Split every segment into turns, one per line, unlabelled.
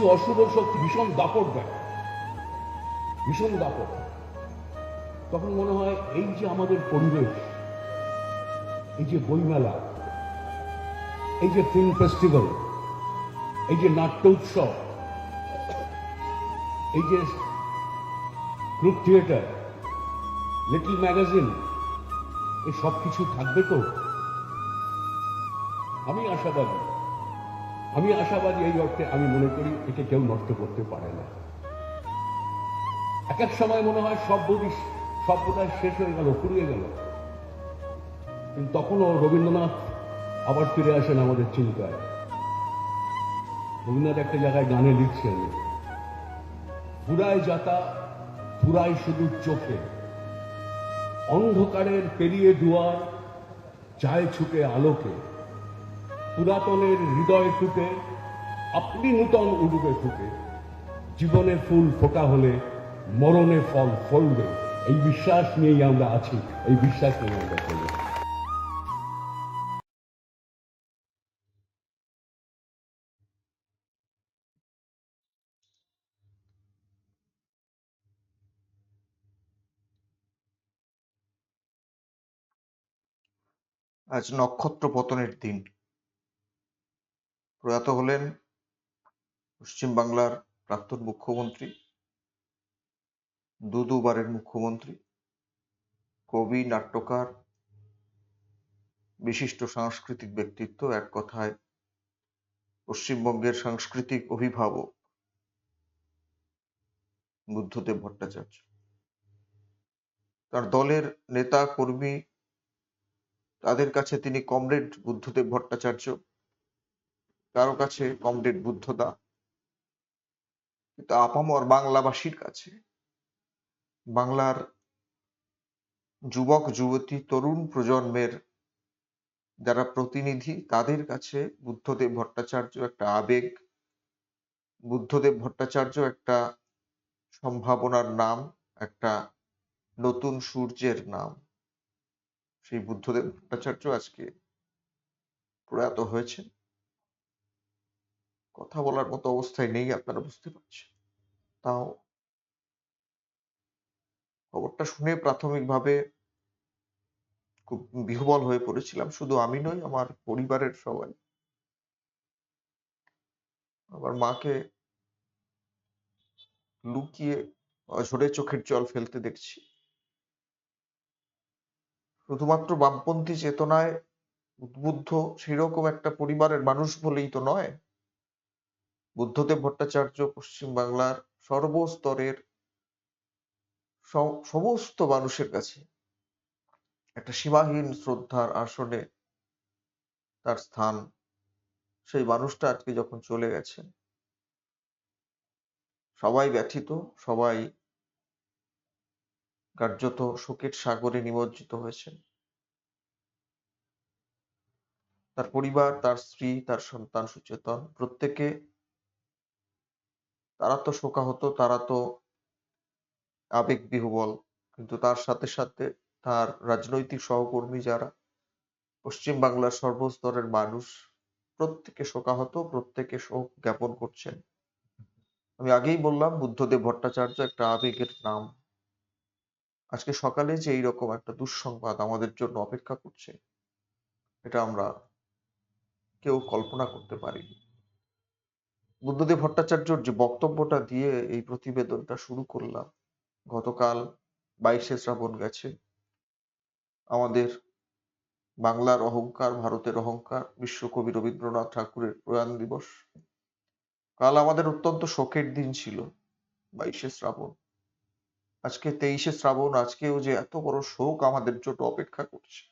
কিছু অশুভ শক্তি ভীষণ দাপট দেয়। ভীষণ দাপট। তখন মনে হয়, এই যে আমাদের পরিবেশ, এই যে বইমেলা, এই যে ফিল্ম ফেস্টিভ্যাল এই যে নাট্য উৎসব, এই যে গ্রুপ থিয়েটার লিটল ম্যাগাজিন এই সব কিছু থাকবে তো? আমি আশাবাদী। আমি আশাবাদী এই অর্থে আমি মনে করি একে কেউ নষ্ট করতে পারে না। এক এক সময় মনে হয় সব বোধহয় শেষ হয়ে গেল, ফুরিয়ে গেল। কিন্তু তখনও রবীন্দ্রনাথ আবার ফিরে আসেন আমাদের চিন্তায়। রবীন্দ্রনাথ একটা জায়গায় গানে লিখছেন, ফুরায় যাতা, ফুরায় শুধু চোখে। অন্ধকারের পেরিয়ে দুয়ার চায় ছুটে আলোকে। পুরাতনের হৃদয় টুকে আপনি নূতন উডুবে ফুটে। জীবনে ফুল ফোটা হলে মরণে ফল ফলবে। এই বিশ্বাস নিয়েই আমরা আছি, এই বিশ্বাস নিয়ে আমরা চলি।
আজ নক্ষত্র পতনের দিন। প্রয়াত হলেন পশ্চিমবাংলার প্রাক্তন মুখ্যমন্ত্রী, দু দুবারের মুখ্যমন্ত্রী, কবি, নাট্যকার, বিশিষ্ট সাংস্কৃতিক ব্যক্তিত্ব, এক কথায় পশ্চিমবঙ্গের সাংস্কৃতিক অভিভাবক বুদ্ধদেব ভট্টাচার্য। তার দলের নেতা, কর্মী, তাদের কাছে তিনি কমরেড বুদ্ধদেব ভট্টাচার্য। কারও কাছে কমরেড বুদ্ধদা কিন্তু আপামর বাংলাভাষীর কাছে, বাংলার যুবক, যুবতী, তরুণ প্রজন্মের যারা প্রতিনিধি, তাদের কাছে বুদ্ধদেব ভট্টাচার্য একটা আবেগ, বুদ্ধদেব ভট্টাচার্য একটা সম্ভাবনার নাম, একটা নতুন সূর্যের নাম। সেই বুদ্ধদেব ভট্টাচার্য আজকে প্রয়াত হয়েছেন। কথা বলার মতো অবস্থায় নেই, আপনারা বুঝতে পারছেন। তাও খবরটা শুনে প্রাথমিকভাবে খুব বিহ্বল হয়ে পড়েছিলাম। শুধু আমি নই, আমার পরিবারের সবাই। আমার মাকে লুকিয়ে ঝরে চোখের জল ফেলতে দেখছি। শুধুমাত্র বামপন্থী চেতনায় উদ্বুদ্ধ সেরকম একটা পরিবারের মানুষ বলেই তো নয়। বুদ্ধদেব ভট্টাচার্য পশ্চিম বাংলার সর্বস্তরের সমস্ত মানুষের কাছে একটা সীমাহীন শ্রদ্ধার আসনে তার স্থান। সেই মানুষটা আজকে যখন চলে গেছেন সবাই ব্যথিত, সবাই কার্যত শোকের সাগরে নিমজ্জিত হয়েছেন। তার পরিবার, তার স্ত্রী, তার সন্তান সুচেতন, প্রত্যেকে তারা তো শোকাহত তারা তো আবেগ বিহবল। কিন্তু তার সাথে সাথে তার রাজনৈতিক সহকর্মী যারা, পশ্চিম বাংলার সর্বস্তরের মানুষ, প্রত্যেকে শোকাহত প্রত্যেকে শোক জ্ঞাপন করছেন। আমি আগেই বললাম, বুদ্ধদেব ভট্টাচার্য একটা আবেগের নাম। আজকে সকালে যে এইরকম একটা দুঃসংবাদ আমাদের জন্য অপেক্ষা করছে, এটা আমরা কেউ কল্পনা করতে পারিনি। বুদ্ধদেব ভট্টাচার্যর যে বক্তব্যটা দিয়ে এই প্রতিবেদনটা শুরু করলাম, গতকাল বাইশে শ্রাবণ গেছে। আমাদের বাংলার অহংকার, ভারতের অহংকার বিশ্বকবি রবীন্দ্রনাথ ঠাকুরের প্রয়াণ দিবস। কাল আমাদের অত্যন্ত শোকের দিন ছিল বাইশে শ্রাবণ। আজকে তেইশে শ্রাবণ, আজকেও যে এত বড় শোক আমাদের জন্য অপেক্ষা করছে।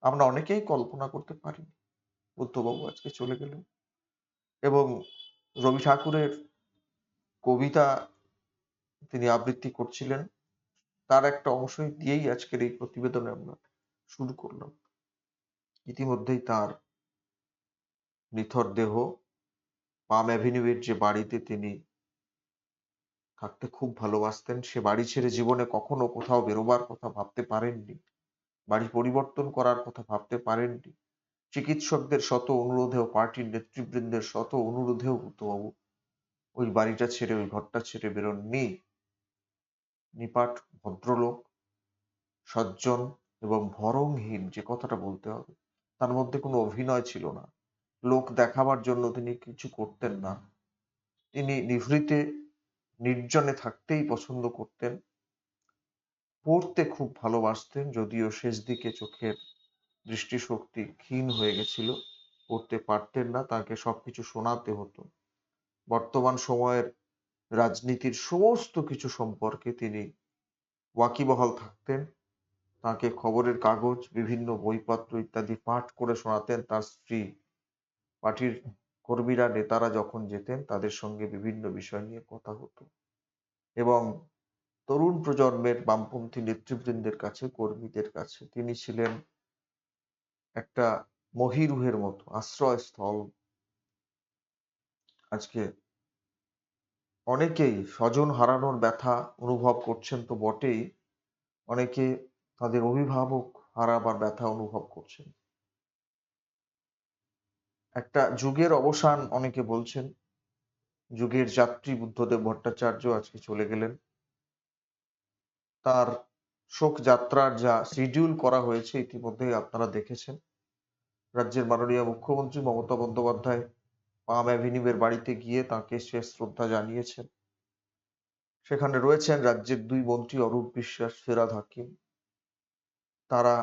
আমরা অনেকেই কল্পনা করতে পারিনি। বুদ্ধবাবু আজকে চলে গেলেন। এবং রবি ঠাকুরের কবিতা তিনি আবৃত্তি করছিলেন, তার একটা অংশ দিয়েই আজকের এই প্রতিবেদনে আমরা শুরু করলাম। ইতিমধ্যেই তার নিথর দেহ, পাম অ্যাভিনিউয়ের যে বাড়িতে তিনি থাকতে খুব ভালোবাসতেন, সে বাড়ি ছেড়ে জীবনে কখনো কোথাও বেরোবার কথা ভাবতে পারেননি, বাড়ি পরিবর্তন করার কথা ভাবতে পারেননি চিকিৎসকদের শত অনুরোধেও পার্টির নেতৃবৃন্দের শত অনুরোধেও বুদ্ধবাবু ওই বাড়িটা ছেড়ে, ওই ঘরটা ছেড়ে বেরোননি। নিপাট, ভদ্রলোক, সজ্জন এবং ভরংহীন যে কথাটা বলতে হবে, তার মধ্যে কোনো অভিনয় ছিল না। লোক দেখাবার জন্য তিনি কিছু করতেন না। তিনি নিভৃতে, নির্জনে থাকতেই পছন্দ করতেন। পড়তে খুব ভালোবাসতেন, যদিও শেষ দিকে চোখের দৃষ্টিশক্তি ক্ষীণ হয়ে গেছিল। পড়তে পারতেন না, তাকে সবকিছু শোনাতে হতো। বর্তমান সময়ের রাজনীতির সমস্ত কিছু সম্পর্কে তিনি ওয়াকিবহাল থাকতেন। তাকে খবরের কাগজ, বিভিন্ন বইপত্র ইত্যাদি পাঠ করে শোনাতেন। তার স্ত্রী পার্টির কর্মীরা, নেতারা যখন যেতেন, তাদের সঙ্গে বিভিন্ন বিষয় নিয়ে কথা হতো। এবং তরুণ প্রজন্মের বামপন্থী নেতৃবৃন্দের কাছে, কর্মীদের কাছে তিনি ছিলেন একটা মহিরুহের মতো, আশ্রয়স্থল। আজকে অনেকেই স্বজন হারানোর ব্যথা অনুভব করছেন তো বটেই, অনেকে তাদের অভিভাবক হারাবার ব্যথা অনুভব করছেন। একটা যুগের অবসান অনেকে বলছেন, যুগের যাত্রী বুদ্ধদেব ভট্টাচার্য আজকে চলে গেলেন। তার শোক যাত্রার যা শিডিউল করা হয়েছে ইতিমধ্যেই আপনারা দেখেছেন। রাজ্যের মাননীয় মুখ্যমন্ত্রী মমতা বন্দ্যোপাধ্যায় পাম অ্যাভিনিউয়ের বাড়িতে গিয়ে তাকে শেষ শ্রদ্ধা জানিয়েছেন। সেখানে রয়েছেন রাজ্যের দুই মন্ত্রী অরূপ বিশ্বাস, ফেরাদ হাকিম। তারা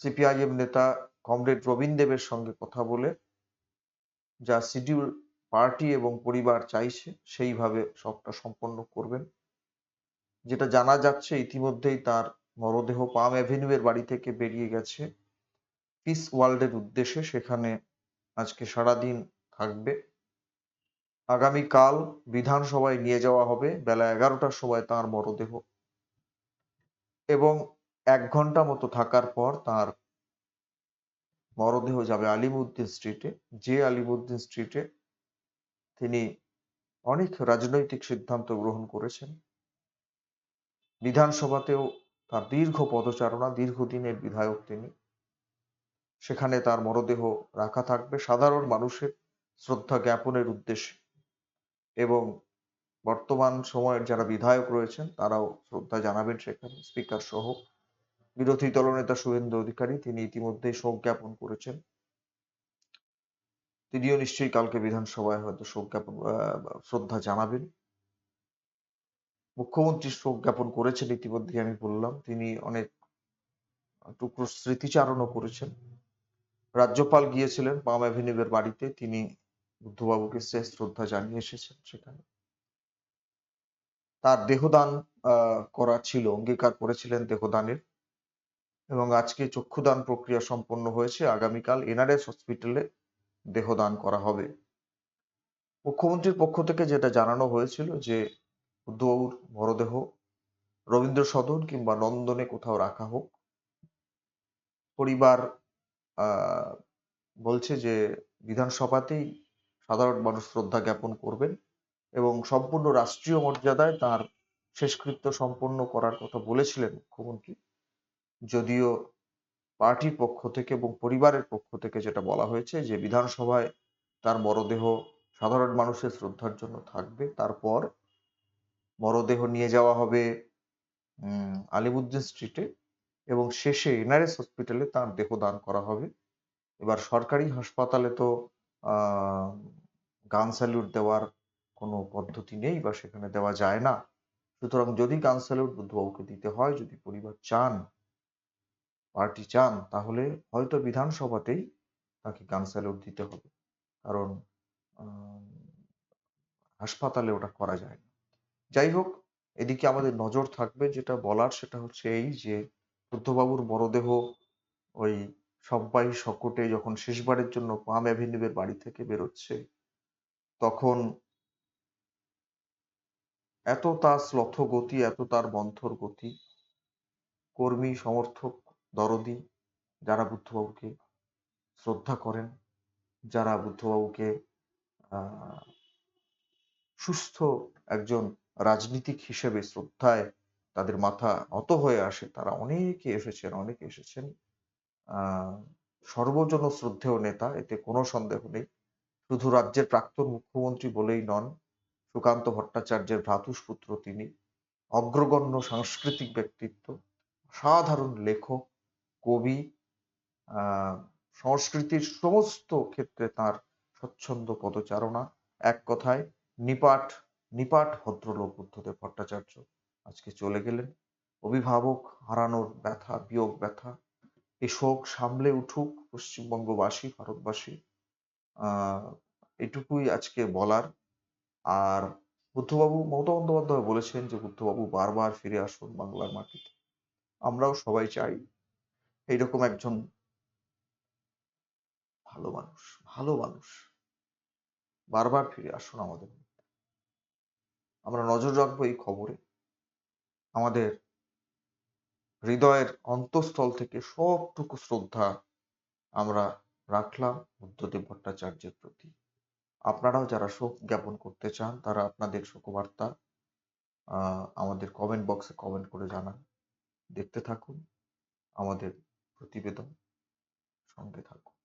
সিপিআইএম নেতা কমরেড রবীন দেবের সঙ্গে কথা বলে যা শিডিউল পার্টি এবং পরিবার চাইছে, সেইভাবে সবটা সম্পন্ন করবেন। যেটা জানা যাচ্ছে ইতিমধ্যেই তার মরদেহ পাম অ্যাভিনিউয়ের বাড়ি থেকে বেরিয়ে গেছে। পিস ওয়ার্ল্ডের উদ্দেশ্যে সেখানে আজকে সারাদিন থাকবে। আগামীকাল বিধানসভায় নিয়ে যাওয়া হবে। বেলা এগারোটার সময় তার মরদেহ। এবং এক ঘণ্টা মতো থাকার পর তার মরদেহ যাবে আলিমুদ্দিন স্ট্রিটে যে আলিমুদ্দিন স্ট্রিটে তিনি অনেক রাজনৈতিক সিদ্ধান্ত গ্রহণ করেছেন। বিধানসভাতেও তার দীর্ঘ পদচারণা, দীর্ঘদিনের বিধায়ক তিনি। সেখানে তার মরদেহ রাখা থাকবে সাধারণ মানুষের শ্রদ্ধা জ্ঞাপনের উদ্দেশ্যে। এবং বর্তমান সময়ের যারা বিধায়ক রয়েছেন, তারাও শ্রদ্ধা জানাবেন সেখানে। স্পিকার সহ বিরোধী দলনেতা শুভেন্দু অধিকারী তিনি ইতিমধ্যেই শোক জ্ঞাপন করেছেন। তিনিও নিশ্চয়ই কালকে বিধানসভায় হয়তো শোক জ্ঞাপন শ্রদ্ধা জানাবেন। মুখ্যমন্ত্রী শোক জ্ঞাপন করেছেন ইতিমধ্যে আমি বললাম। তিনি অনেক টুকরো স্মৃতিচারণও করেছেন। রাজ্যপাল গিয়েছিলেন পাম অ্যাভিনিউয়ের বাড়িতে। তিনি বুদ্ধবাবুকে শেষ শ্রদ্ধা জানিয়ে এসেছেন সেখানে। তার দেহদান করা ছিল, অঙ্গীকার করেছিলেন দেহদানের। এবং আজকে চক্ষুদান প্রক্রিয়া সম্পন্ন হয়েছে। আগামীকাল এনআরএস হসপিটালে দেহদান করা হবে। মুখ্যমন্ত্রীর পক্ষ থেকে যেটা জানানো হয়েছিল যে বুদ্ধবাবুর মরদেহ, রবীন্দ্র সদন কিংবা নন্দনে কোথাও রাখা হোক। পরিবার বলছে যে বিধানসভাতেই সাধারণ মানুষ শ্রদ্ধা জ্ঞাপন করবেন এবং সম্পূর্ণ রাষ্ট্রীয় মর্যাদায় তার শেষকৃত্য সম্পন্ন করার কথা বলেছিলেন মুখ্যমন্ত্রী। যদিও পার্টির পক্ষ থেকে এবং পরিবারের পক্ষ থেকে যেটা বলা হয়েছে যে বিধানসভায় তার মরদেহ সাধারণ মানুষের শ্রদ্ধার জন্য থাকবে। তারপর মরদেহ নিয়ে যাওয়া হবে আলিমুদ্দিন স্ট্রিটে এবং শেষে এনআরএস হসপিটালে তার দেহ দান করা হবে। এবার সরকারি হাসপাতালে তো গান স্যালিউট দেওয়ার কোনো পদ্ধতি নেই বা সেখানে দেওয়া যায় না। সুতরাং যদি গান স্যালিউট বুদ্ধবাবুকে দিতে হয়, যদি পরিবার চান পার্টি চান, তাহলে হয়তো বিধানসভাতেই তাকে গান স্যালিউট দিতে হবে। কারণ হাসপাতালে ওটা করা যায় না। যাই হোক, এদিকে আমাদের নজর থাকবে যেটা বলার সেটা হচ্ছে এই যে বুদ্ধবাবুর মরদেহ ওই সব্বাই শকটে যখন শেষবারের জন্য পাম অ্যাভিনিউয়ের বাড়ি থেকে বেরোচ্ছে, তখন এত তার শ্লথ গতি, এত তার মন্থর গতি, কর্মী, সমর্থক, দরদি, যারা বুদ্ধবাবুকে শ্রদ্ধা করেন, যারা বুদ্ধবাবুকে সুস্থ একজন রাজনীতিক হিসেবে শ্রদ্ধায় তাদের মাথা অত হয়ে আসে, তারা অনেকে এসেছেন অনেকে এসেছেন। সর্বজন শ্রদ্ধেয় নেতা, এতে কোনো সন্দেহ নেই। শুধু রাজ্যের প্রাক্তন মুখ্যমন্ত্রী বলেই নন, সুকান্ত ভট্টাচার্যের ভ্রাতুষ্পুত্র তিনি, অগ্রগণ্য সাংস্কৃতিক ব্যক্তিত্ব সাধারণ লেখক, কবি সংস্কৃতির সমস্ত ক্ষেত্রে তার স্বচ্ছন্দ পদচারণা। এক কথায়, নিপাট নিপাট ভদ্রলোক বুদ্ধদেব ভট্টাচার্য আজকে চলে গেলেন। অভিভাবক হারানোর ব্যথা, বিয়োগ ব্যথা এ শোক সামলে উঠুক পশ্চিমবঙ্গবাসী, ভারতবাসী এটুকুই আজকে বলার। আর বুদ্ধবাবু মমতা বন্দ্যোপাধ্যায় বলেছেন যে, বুদ্ধবাবু, বারবার ফিরে আসুন বাংলার মাটিতে। আমরাও সবাই চাই এইরকম একজন ভালো মানুষ ভালো মানুষ। বারবার ফিরে আসুন আমাদের। আমরা নজর রাখব এই খবরে। আমাদের হৃদয়ের অন্তঃস্থল থেকে সবটুকু শ্রদ্ধা আমরা রাখলাম বুদ্ধদেব ভট্টাচার্যের প্রতি। আপনারাও যারা শোক জ্ঞাপন করতে চান, তারা আপনাদের শোকবার্তা আমাদের কমেন্ট বক্সে কমেন্ট করে জানান। দেখতে থাকুন আমাদের প্রতিবেদন, সঙ্গে থাকুন।